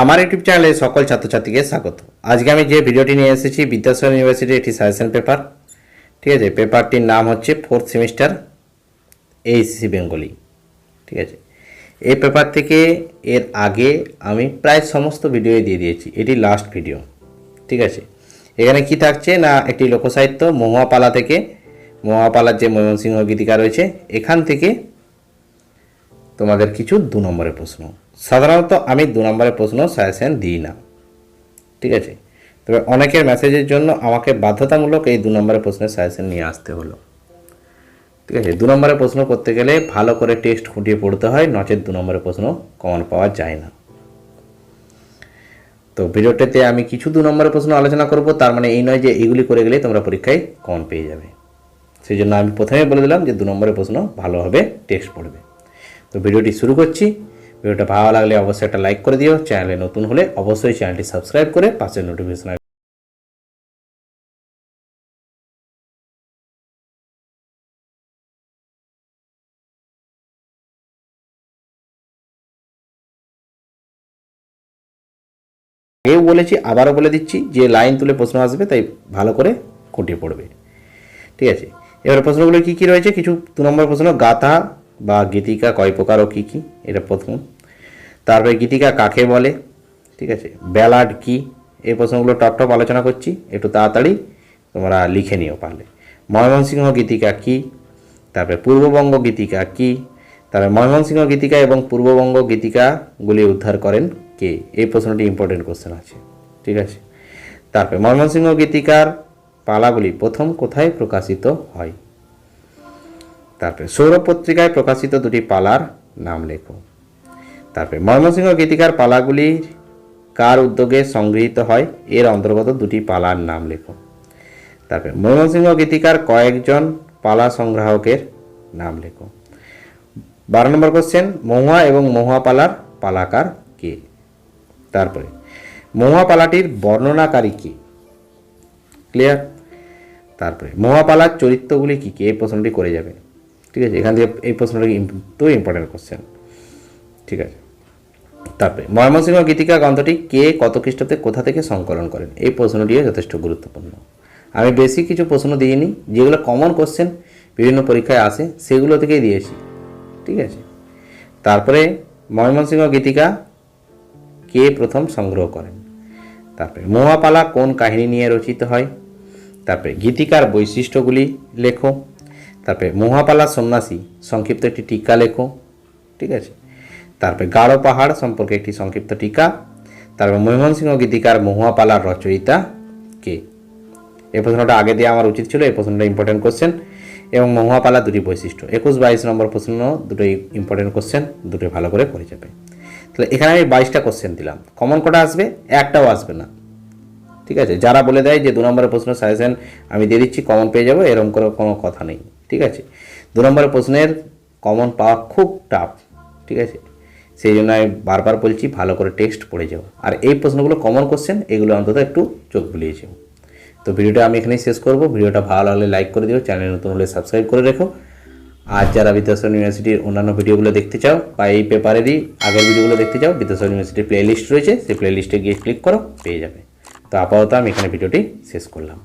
আমার ইউটিউব চ্যানেলে সকল ছাত্রছাত্রীকে স্বাগত। আজকে আমি যে ভিডিওটি নিয়ে এসেছি, বিদ্যাসাগর ইউনিভার্সিটির একটি সাজেশন পেপার ঠিক আছে? পেপারটির নাম হচ্ছে ফোর্থ সেমিস্টার এইচসি বেঙ্গলি ঠিক আছে? এই পেপার থেকে এর আগে আমি প্রায় সমস্ত ভিডিওই দিয়ে দিয়েছি, এটি লাস্ট ভিডিও ঠিক আছে? এখানে কি থাকছে না একটি লোকসাহিত্য মহুয়াপালা থেকে মহুয়াপালার যে ময়মনসিংহ গীতিকা রয়েছে, এখান থেকে তোমাদের কিছু দু নম্বরের প্রশ্ন। সাধারণত আমি দু নম্বরের প্রশ্ন সাজেশন দিই না। ঠিক আছে? তবে অনেকের মেসেজের জন্য আমাকে বাধ্যতামূলক এই দু নম্বরের প্রশ্নের সাজেশন নিয়ে আসতে হলো। ঠিক আছে? দু নম্বরের প্রশ্ন করতে গেলে ভালো করে টেস্ট খুঁটিয়ে পড়তে হয়, নচেত দু নম্বরের প্রশ্ন কমন পাওয়া যায় না। তো ভিডিওটাতে আমি কিছু দু নম্বরের প্রশ্ন আলোচনা করব, তার মানে এই নয় যে এইগুলি করে গেলেই তোমরা পরীক্ষায় কমন পেয়ে যাবে। সেই জন্য আমি প্রথমেই বলে দিলাম যে দু নম্বরের প্রশ্ন ভালোভাবে টেক্সট পড়বে। তো ভিডিওটি শুরু করছি। ভিডিওটা ভালো লাগলে অবশ্যই একটা লাইক করে দিও। চ্যানেলে নতুন হলে অবশ্যই চ্যানেলটি সাবস্ক্রাইব করে পাশের নোটিফিকেশন আগেও বলেছি, আবারও বলে দিচ্ছি, যে লাইন তুলে প্রশ্ন আসবে, তাই ভালো করে খুঁটিয়ে পড়বে। ঠিক আছে? এবার প্রশ্নগুলো কী কী রয়েছে? কিছু দু নম্বর প্রশ্ন, গাথা বা গীতিকা, কয় প্রকার ও কী কী? এটা প্রথম। তারপরে গীতিকা কাকে বলে? ঠিক আছে ব্যালাড কি? এই প্রশ্নগুলো টপ টপ আলোচনা করছি, একটু তাড়াতাড়ি তোমরা লিখে নিও পারলে ময়মনসিংহ গীতিকা কি? তারপরে পূর্ববঙ্গ গীতিকা কি? তারপরে ময়মনসিংহ গীতিকা এবং পূর্ববঙ্গ গীতিকাগুলি উদ্ধার করেন কে? এই প্রশ্নটি ইম্পর্টেন্ট কোশ্চেন আছে, ঠিক আছে? তারপরে ময়মনসিংহ গীতিকার পালাগুলি প্রথম কোথায় প্রকাশিত হয়? তারপরে সৌরভ পত্রিকায় প্রকাশিত দুটি পালার নাম লেখো। তারপরে ময়মনসিংহ গীতিকার পালাগুলির কার উদ্যোগে সংগৃহীত হয়? এর অন্তর্গত দুটি পালার নাম লেখো। তারপরে ময়মনসিংহ গীতিকার কয়েকজন পালা সংগ্রাহকের নাম লেখো। বারো নম্বর কোশ্চেন মহুয়া এবং মহুয়া পালার পালাকার কে? তারপরে, মহুয়া পালাটির বর্ণনাকারী কে? ক্লিয়ার তারপরে মহাপালার চরিত্রগুলি কী কী? এই প্রশ্নটি করে যাবে। ঠিক আছে? এখান থেকে এই প্রশ্নটি তো ইম্পর্টেন্ট কোশ্চেন ঠিক আছে? তারপরে, ময়মনসিংহ গীতিকা গ্রন্থটি কে কত খ্রিস্টাব্দে কোথা থেকে সংকলন করেন? এই প্রশ্নটিও যথেষ্ট গুরুত্বপূর্ণ। আমি বেশি কিছু প্রশ্ন দিইনি, যেগুলো কমন কোশ্চেন বিভিন্ন পরীক্ষায় আসে, সেগুলো থেকেই দিয়েছি ঠিক আছে? তারপরে, ময়মনসিংহ গীতিকা কে প্রথম সংগ্রহ করেন? তারপরে, মহাপালা কোন কাহিনী নিয়ে রচিত হয়? তারপরে, গীতিকার বৈশিষ্ট্যগুলি লেখো। তারপরে, মহাপালা সন্ন্যাসী, সংক্ষিপ্ত একটি টিকা লেখো। ঠিক আছে? তারপরে গাঢ় পাহাড় সম্পর্কে একটি সংক্ষিপ্ত টিকা, তারপরে ময়মনসিংহ গীতিকার মহুয়াপালার রচয়িতা কে? এই প্রশ্নটা আগে দিয়ে আমার উচিত ছিল, এই প্রশ্নটা ইম্পর্টেন্ট কোশ্চেন এবং মহুয়াপালা দুটি বৈশিষ্ট্য, একুশ বাইশ নম্বর প্রশ্ন দুটোই ইম্পর্টেন্ট কোশ্চেন দুটোই ভালো করে করে যাবে। তাহলে এখানে আমি বাইশটা কোশ্চেন দিলাম। কমন কটা আসবে? একটাও আসবে না। ঠিক আছে? যারা বলে দেয় যে দু নম্বরের প্রশ্ন সাজেশন আমি দিয়ে দিচ্ছি কমন পেয়ে যাব, এরকম করে কোনো কথা নেই। ঠিক আছে? দু নম্বরের প্রশ্নের কমন পাওয়া খুব টাফ ঠিক আছে? সেই জন্য আমি বারবার বলছি, ভালো করে টেক্সট পড়ে যাও। আর এই প্রশ্নগুলো কমন কোশ্চেন এগুলো অন্তত একটু চোখ বুলিয়ে যাও। তো ভিডিওটা আমি এখানেই শেষ করব। ভিডিওটা ভালো লাগলে লাইক করে দিও চ্যানেল নতুন হলে সাবস্ক্রাইব করে রেখো। আর যারা বিদ্যাসাগর ইউনিভার্সিটির অন্যান্য ভিডিওগুলো দেখতে চাও, বা এই পেপারেরই আগের ভিডিওগুলো দেখতে চাও, বিদ্যাসাগর ইউনিভার্সিটির প্লেলিস্ট রয়েছে, সেই প্লে লিস্টে গিয়ে ক্লিক করো, পেয়ে যাবে। তো আপাতত আমি এখানে ভিডিওটি শেষ করলাম।